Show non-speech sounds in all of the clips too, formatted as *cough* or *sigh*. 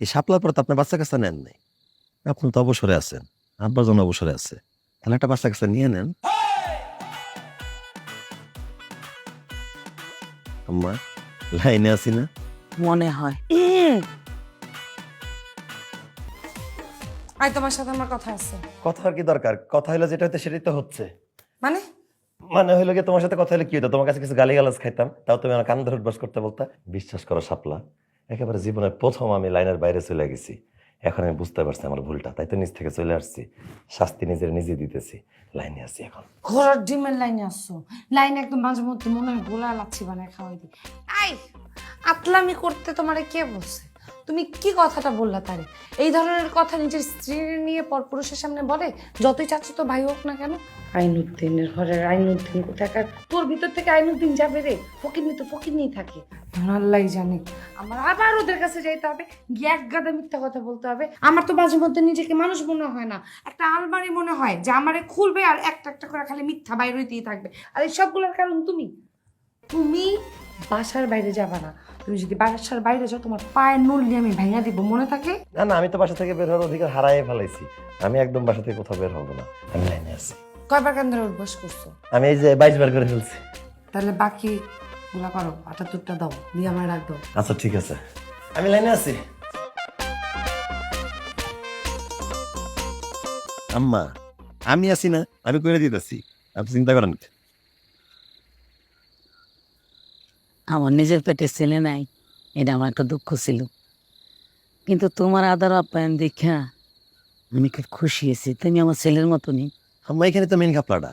এই শাপলার পর তো আপনার বাচ্চা কাচ্চা নেন নাই। আপনি তো অবসরে আছেন আব্বার জন্য অবসরে আছে। তাহলে একটা বাচ্চা কাচ্চা নিয়ে নেন। আম্মা লাইনে আছি না? মনে হয়। আয় তোমার সাথে আমার কথা আছে। কথা আর কি দরকার? কথা হলো যেটা হতে সেটাই তো হচ্ছে। মানে? মানে হইল কি তোমার সাথে কথা হলে কি হতো তোমার কাছে কিছু গালি গালাজ খাইতাম তাও তুমি আমার কান ধরে উঠবাস করতে বলতা বিশ্বাস করো শাপলা একেবারে জীবনের প্রথম আমি লাইনের বাইরে চলে গেছি। এখন আমি বুঝতে পারছি আমার ভুলটা, তাই তো নিজ থেকে চলে আসছি। শাস্তি নিজের নিজে দিতেছি, লাইনে আছি এখন। ঘোরার ডিমের লাইনে আসছো? লাইনে একদম মাঝে মধ্যে মনে হয় গোলা লাচ্ছি বানায় খাওয়াই দিই। আই, আতলামি করতে তোমারে কে বলছে? তুমি কি কথাটা বললা তারে? এই ধরনের কথা নিজের স্ত্রী নিয়ে পরপুরুষের সামনে বলে? যতই চাচ্ছ তো ভাই হোক না কেন। আইনুদ্দিনের ঘরের আইনুদ্দিন কোথাকার তোর ভিতর থেকে আইনুদ্দিন যাবে রে। ফকির তো নিয়ে থাকে। আল্লাহ জানে। আমার আবার ওদের কাছে যাইতে হবে। গিয়ে এক গাদা মিথ্যা কথা বলতে হবে। আমার তো মাঝে মধ্যে নিজেকে মানুষ মনে হয় না। একটা আলমারি মনে হয় যে আমারে খুলবে আর একটা একটা করে খালি মিথ্যা বাইর হইতেই থাকবে। আর এই সবগুলোর কারণ তুমি। তুমি বাসার বাইরে যাবা না। তুমি যদি বাসার বাইরে যাও তোমার পায়ের নড়লি আমি ভেঙে দিব মনে থাকে? না না আমি তো বাসা থেকে বের হওয়ার অধিকার হারাই ফেলাইছি। আমি একদম বাসা থেকে কোথাও বের হব না। আমি লাইনে আছি। কয়বার কেন ধরে উঠবস করছ? আমি এই যে বাইশ বার করে ফেলছি। তাহলে বাকি গুলা করো আটাত্তরটা দাও দিয়ে আমার রাখ দাও। আচ্ছা ঠিক আছে। আমি লাইনে আছি। আম্মা আমি আছি না আমি করে দিতেছি। আপনি চিন্তা করেন না। আমার নিজের পেটে ছেলে নাই এটা আমার একটা দুঃখ ছিল। কিন্তু তোমার আদর আপ্যায়ন দেখা আমি খুব খুশি হয়েছি। তুমি আমার ছেলের মতনই। আম্মা এখানে তো মেন ঘাপলাটা।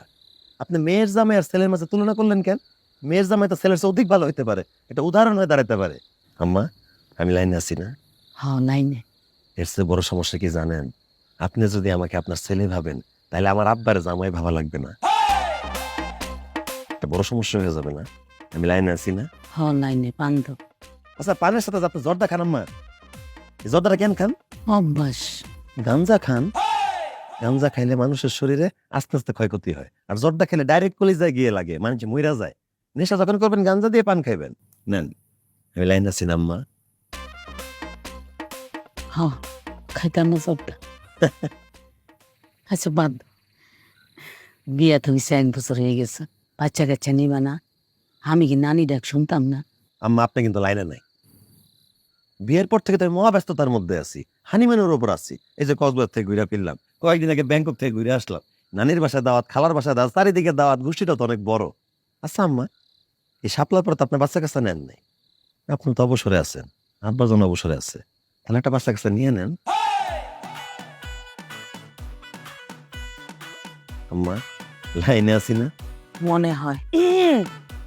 আপনি মেয়ের জামাই আর ছেলের মাঝে তুলনা করলেন কেন? মেয়ের জামাই তো ছেলের চেয়ে অধিক ভালো হইতে পারে। এটা উদাহরণ হয়ে দাঁড়াতে পারে। আম্মা আমি লাইনে আছি না। হ্যাঁ নাই না এর চেয়ে বড় সমস্যা কি জানেন? আপনি যদি আমাকে আপনার ছেলে ভাবেন তাহলে আমার আব্বার জামাই ভাবা লাগবে না। একটা বড় সমস্যা হয়ে যাবে না? আমি লাইনে আছি না? হ নাই নে পান্দ আচ্ছা পানের সাথে আপনি জর্দা খান আম্মা জর্দাটা কেন খান? অভ্যাস। গাঞ্জা খান? গাঞ্জা খাইলে মানুষের শরীরে আস্তে আস্তে ক্ষয়ক্ষতি হয়। আর জর্দা খেলে ডাইরেক্ট কলিজায় গিয়ে লাগে মানুষ মইরা যায়। নেশা যখন করবেন গাঞ্জা দিয়ে পান খাইবেন। নেন আমি লাইন আছি আম্মা। হ খাইতাম না সবটা আচ্ছা বাদ। বিয়া তো হয়েছে এক বছর হয়ে গেছে। বাচ্চা কাচ্চা নিবা না। আমি কি নানি ডাক শুনতাম না? আম্মা আপনি কিন্তু লাইনে নাই। বিয়ের পর থেকে তো আমি মহাব্যস্ততার মধ্যে আছি হানিম্যানের ওপর আছি। এই যে কক্সবাজার থেকে ঘুরে ফিরলাম কয়েকদিন আগে ব্যাংকক থেকে ঘুরে আসলাম। নানির বাসায় দাওয়াত খালার বাসায় দাওয়াত চারিদিকে দাওয়াত গোষ্ঠীটা তো অনেক বড়। আচ্ছা আম্মা এই শাপলার পর তো আপনার বাচ্চা কাচ্চা নেন নাই। আপনি তো অবসরে আছেন আব্বার জন্য অবসরে আছে। তাহলে একটা বাচ্চা কাচ্চা নিয়ে নেন। আম্মা লাইনে আছি না? মনে হয়। *coughs*